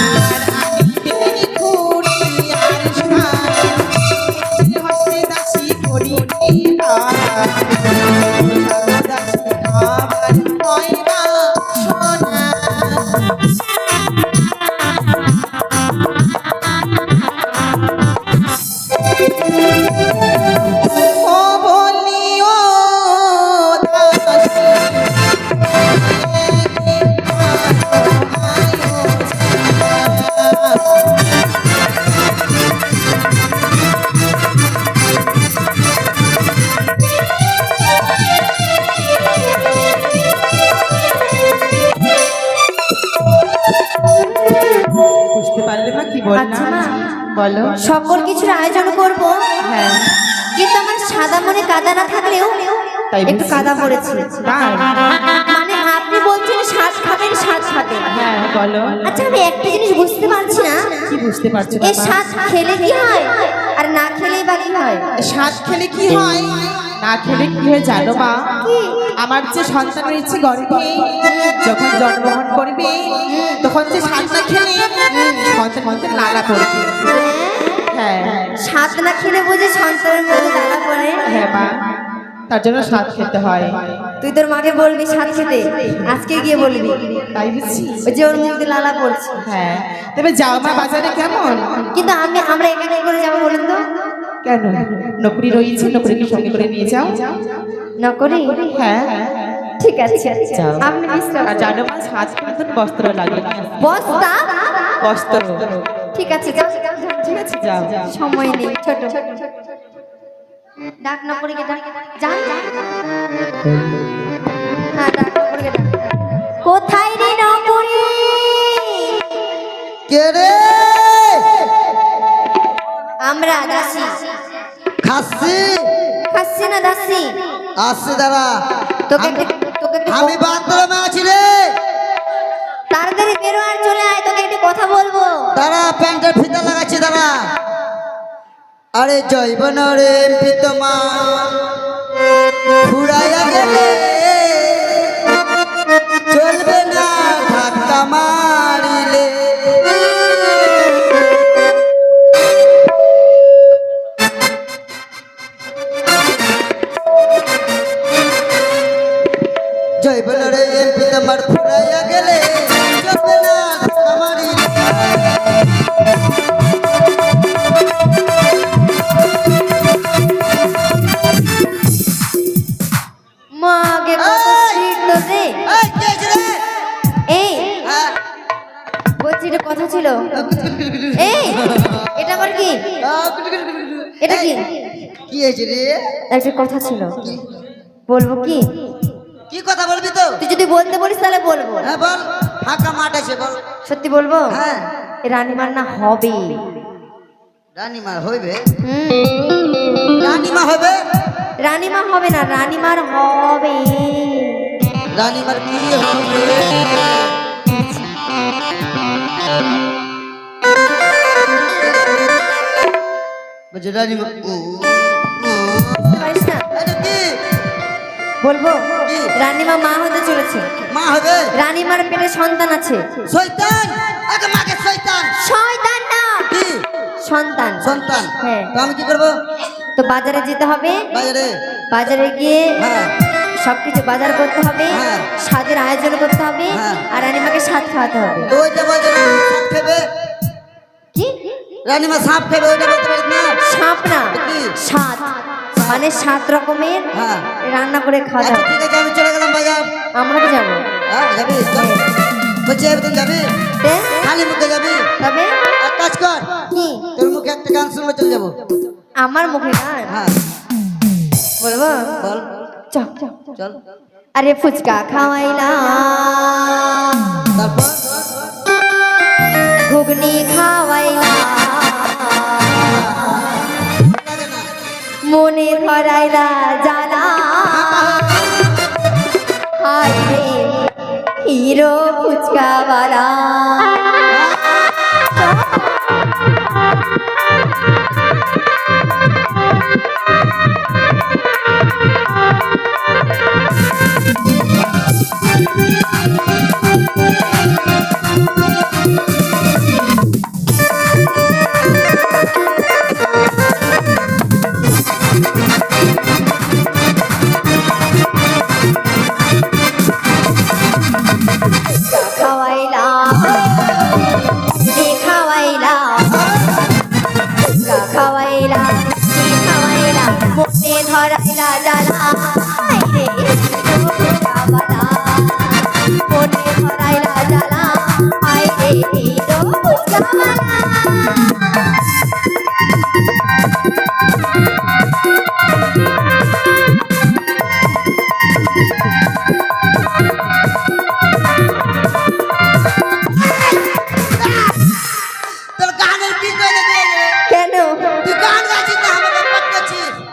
Yeah. বলো? সকল কিছুর আয়োজন করব। হ্যাঁ। কিন্তু আমার সাদা মনে কাদা না থাকলেও তাই একটু কাদা পড়েছে। মানে আপনি বলছেন শ্বাস খাবেন শ্বাস খাবেন। হ্যাঁ বলো। আচ্ছা আমি একটা জিনিস বুঝতে পারছি না। কি বুঝতে পারছ এই? শ্বাস খেলে কি হয়? আর না খেলেই বা কি হয়? শ্বাস খেলে কি হয়? না খেলে কি হয় জানো মা? আমার যে সন্তানের ইচ্ছে গর্ভে যখন জন্মগ্রহণ করবে তখন যে শ্বাস না খেলে সন্তান সন্তান লালা করবে স্বাদ না খেলে বুঝে সন্তানের মধ্যে দাঁড়া পড়ে হ্যাঁ মা তার জন্য স্বাদ খেতে হয়। তুই তোর মাকে বলবি স্বাদ খেতে? আজকে গিয়ে বলবি। তাই বুঝছি। ওই যে ওর মুখে লালা পড়ছে। হ্যাঁ তবে যাও মা বাজারে কেমন? কিন্তু আমি আমরা একা একা করে যাব বলুন তো। কেন? নকরি রয়েছে নকরিকে সঙ্গে করে নিয়ে যাও। নকরি? হ্যাঁ। ঠিক আছে। আপনি। জানো সাত মতন বস্ত্র লাগে। বস্তা? বস্ত্র। ঠিক আছে যাও ঠিক আছে যাও। সময় নেই ছোট। ডাক না পড়ে ডাক। যান। হ্যাঁ ডাক না পড়ে ডাক। কোথায় রে কে রে? আমরা দাসী। খাসি? খাচ্ছি না দাসী? আসছে দাঁড়া। তোকে তোকে আমি বাথরুমে আছি রে। দাঁড়া প্যান্টের ফিতা লাগাচ্ছি দাঁড়া আরে জৈবন রে পিতমা। ফুরাইয়া না মারিলে। জৈবন রে পিতমার কথা ছিল? এই এটা আবার কি? এটা কি? কি হয়েছে রে? একটা কথা ছিল। বলব কি? কি কথা বলবি তো? তুই যদি বলতে বলিস তাহলে বলব। হ্যাঁ বল। ফাঁকা মাঠ আছে বল। সত্যি বলব? হ্যাঁ। রানীমার না হবে। রানীমা হইবে? রানীমা হবে? রানীমা হবে না রানীমার হবে। রানীমার কি হবে। বলছে রানীমা ও, বলব? রানীমা মা হতে চলেছে। মা হবে? রানীমার পেটে সন্তান আছে। শয়তান? আগে মাকে শয়তান। শয়তান না সন্তান। সন্তান। হ্যাঁ। তো আমি কি করব? তো বাজারে যেতে হবে। বাজারে। বাজারে গিয়ে হ্যাঁ। সবকিছু বাজার করতে হবে। হ্যাঁ। স্বাদের আয়োজন করতে হবে। আর রানীমাকে স্বাদ খাওয়াতে হবে। রানীমা সাপ খাবে ওইটা বলতে পারিস না সাপ না সাত। মানে সাত রকমের হ্যাঁ। রান্না করে খাওয়া আচ্ছা ঠিক আছে আমি চলে গেলাম বাজার আমরা তো যাব। হ্যাঁ যাবি। বলছি তুই যাবি? খালি মুখে যাবি? তবে? এক কাজ কর। তোর মুখে একটা গান শুনব চলে যাব। আমার মুখে গান? হ্যাঁ। বলব বল। চল চল। আরে ফুচকা খাওয়াইলাম তারপর? ঘুগনি খাওয়াইলাম। মনে ধরাইলা জানা হায় রে হিরো ফুচকাওয়ালা।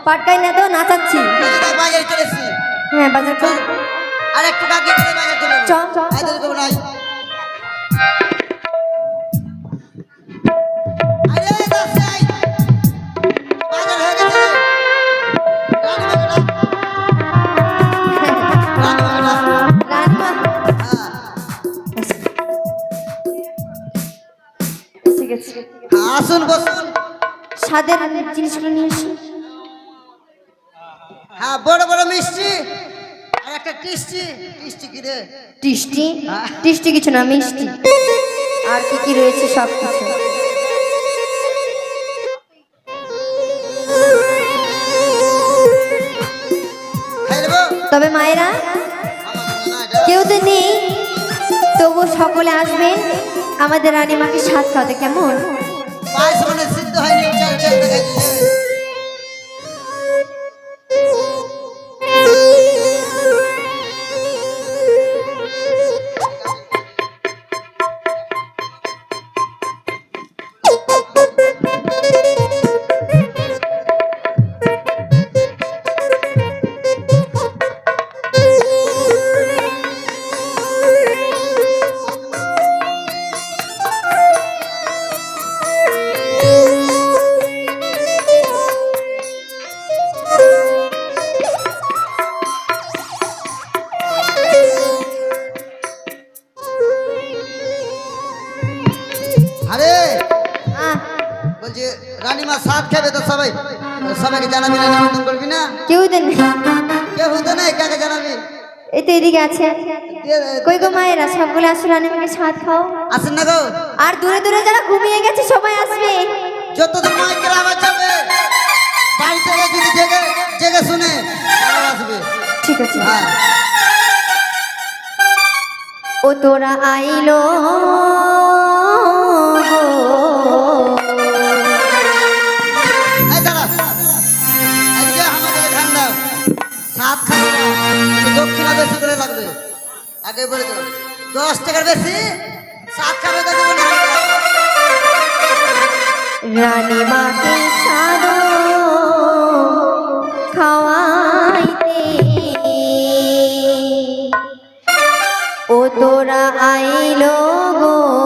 পাটকাই না তো নাচাচ্ছি। হ্যাঁ বাজার চল। আর একটু বাজার চলে চ, স্বাদের জিনিসগুলো নিয়ে এসো। হ্যাঁ বড় বড় মিষ্টি। আর একটা টিস্টি। টিস্টি কি রে? টিষ্টি টিষ্টি কিছু না মিষ্টি। আর কি কি রয়েছে সব কিছু? তবে মায়েরা কেউ তো নেই তবু সকলে আসবেন আমাদের রানীমাকে স্বাদ খাওয়াতে কেমন? আরে! বলছি রানীমা সাত খাবে তো সবাই। সবাইকে জানাবি না নিমন্ত্রণ করবি না? কেউ নেই কেউ হতো না কাকে জানাবি? এই তো এদিকে আছে। কই গো মায়েরা? সবগুলো আসো রানীমাকে স্বাদ খাও। আসেন না গো। আর দূরে দূরে যারা ঘুমিয়ে গেছে সবাই আসবে। যতদিন মাইকের আওয়াজ যাবে বাড়ি থেকে যদি জেগে জেগে শুনে আসবে। ঠিক আছে। হ্যাঁ। ও তোরা আইলো। সাত খাবে দক্ষিণা বেশি করে লাগবে। আগে বলে দশ টাকার বেশি, সাত খাবে রানী মাকে স্বাদ খাওয়াইতে। ও তোরা আইলো গো